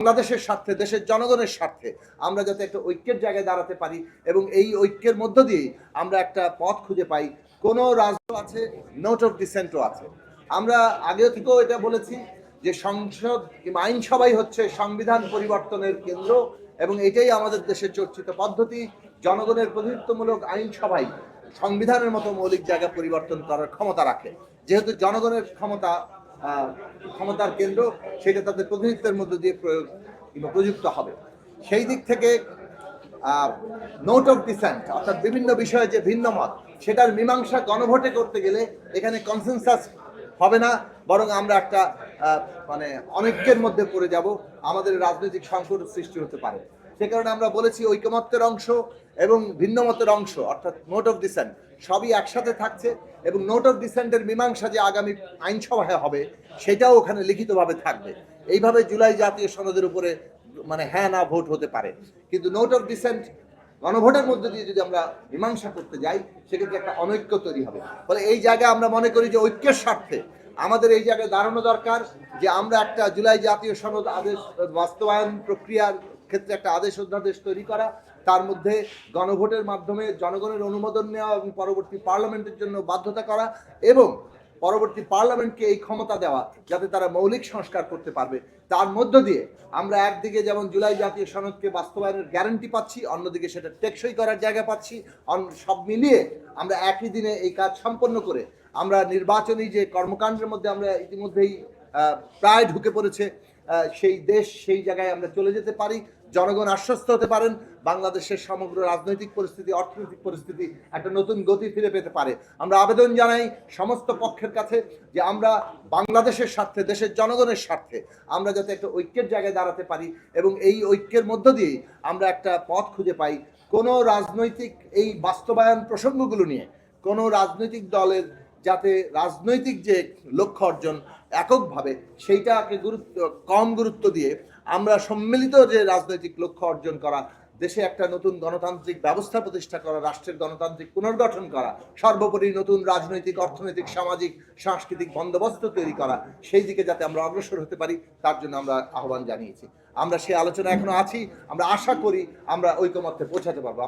বাংলাদেশের স্বার্থে, দেশের জনগণের স্বার্থে আমরা যাতে একটা ঐক্যের জায়গায় দাঁড়াতে পারি এবং এই ঐক্যের মধ্য দিয়েই আমরা একটা পথ খুঁজে পাই। কোনো রাষ্ট্র আছে নোট অফ ডিসেন্টও আছে। আমরা আগে থেকেও এটা বলেছি যে সংসদ কিংবা আইনসভাই হচ্ছে সংবিধান পরিবর্তনের কেন্দ্র এবং এটাই আমাদের দেশের চর্চিত পদ্ধতি। জনগণের প্রতিনিধিত্বমূলক আইনসভাই সংবিধানের মতো মৌলিক জায়গা পরিবর্তন করার ক্ষমতা রাখে। যেহেতু জনগণের ক্ষমতা ক্ষমতার কেন্দ্র, সেটা তাদের প্রতিনিধিত্বের মধ্য দিয়ে প্রয়োগ কিংবা প্রযুক্ত হবে। সেই দিক থেকে নোট অফ ডিসেন্ট অর্থাৎ বিভিন্ন বিষয়ে যে ভিন্ন মত, সেটার মীমাংসা গণভোটে করতে গেলে এখানে কনসেনসাস হবে না, বরং আমরা একটা মানে অনেকের মধ্যে পড়ে যাব। আমাদের রাজনৈতিক সংকট সৃষ্টি হতে পারে। সে কারণে আমরা বলেছি ঐকমত্যের অংশ এবং ভিন্নমতের অংশ, অর্থাৎ নোট অফ ডিসেন্ট সবই একসাথে থাকছে এবং নোট অফ ডিসেন্টের মীমাংসা যে আগামী আইনসভায় হবে সেটাও ওখানে লিখিতভাবে থাকবে। এইভাবে জুলাই জাতীয় সনদের উপরে মানে হ্যাঁ না ভোট হতে পারে। কিন্তু নোট অফ ডিসেন্ট গণভোটের মধ্যে দিয়ে যদি আমরা মীমাংসা করতে যাই, সেক্ষেত্রে একটা অনৈক্য তৈরি হবে। ফলে এই জায়গায় আমরা মনে করি যে ঐক্যের স্বার্থে আমাদের এই জায়গায় দাঁড়ানো দরকার যে আমরা একটা জুলাই জাতীয় সনদ আদেশ বাস্তবায়ন প্রক্রিয়ার ক্ষেত্রে একটা আদেশ অধ্যাদেশ তৈরি করা, তার মধ্যে গণভোটের মাধ্যমে জনগণের অনুমোদন নেওয়া এবং পরবর্তী পার্লামেন্টের জন্য বাধ্যতা করা এবং পরবর্তী পার্লামেন্টকে এই ক্ষমতা দেওয়া যাতে তারা মৌলিক সংস্কার করতে পারবে। তার মধ্য দিয়ে আমরা একদিকে যেমন জুলাই জাতীয় সনদকে বাস্তবায়নের গ্যারান্টি পাচ্ছি, অন্যদিকে সেটা টেকসই করার জায়গা পাচ্ছি সব মিলিয়ে আমরা একই দিনে এই কাজ সম্পন্ন করে আমরা নির্বাচনী যে কর্মকাণ্ডের মধ্যে আমরা ইতিমধ্যেই প্রায় ঢুকে পড়েছে সেই দেশ সেই জায়গায় আমরা চলে যেতে পারি। জনগণ আশ্বস্ত হতে পারেন, বাংলাদেশের সমগ্র রাজনৈতিক পরিস্থিতি, অর্থনৈতিক পরিস্থিতি একটা নতুন গতি ফিরে পেতে পারে। আমরা আবেদন জানাই সমস্ত পক্ষের কাছে যে আমরা বাংলাদেশের স্বার্থে, দেশের জনগণের স্বার্থে আমরা যাতে একটা ঐক্যের জায়গায় দাঁড়াতে পারি এবং এই ঐক্যের মধ্য দিয়েই আমরা একটা পথ খুঁজে পাই। কোনো রাজনৈতিক এই বাস্তবায়ন প্রসঙ্গগুলো নিয়ে কোনো রাজনৈতিক দলের যাতে রাজনৈতিক যে লক্ষ্য অর্জন এককভাবে সেইটাকে গুরুত্ব, কম গুরুত্ব দিয়ে আমরা সম্মিলিত যে রাজনৈতিক লক্ষ্য অর্জন করা, দেশে একটা নতুন গণতান্ত্রিক ব্যবস্থা প্রতিষ্ঠা করা, রাষ্ট্রের গণতান্ত্রিক পুনর্গঠন করা, সর্বোপরি নতুন রাজনৈতিক, অর্থনৈতিক, সামাজিক, সাংস্কৃতিক বন্দোবস্ত তৈরি করা, সেই দিকে যাতে আমরা অগ্রসর হতে পারি, তার জন্য আমরা আহ্বান জানিয়েছি। আমরা সেই আলোচনা এখনও আছি, আমরা আশা করি আমরা ঐকমত্যে পৌঁছাতে পারব।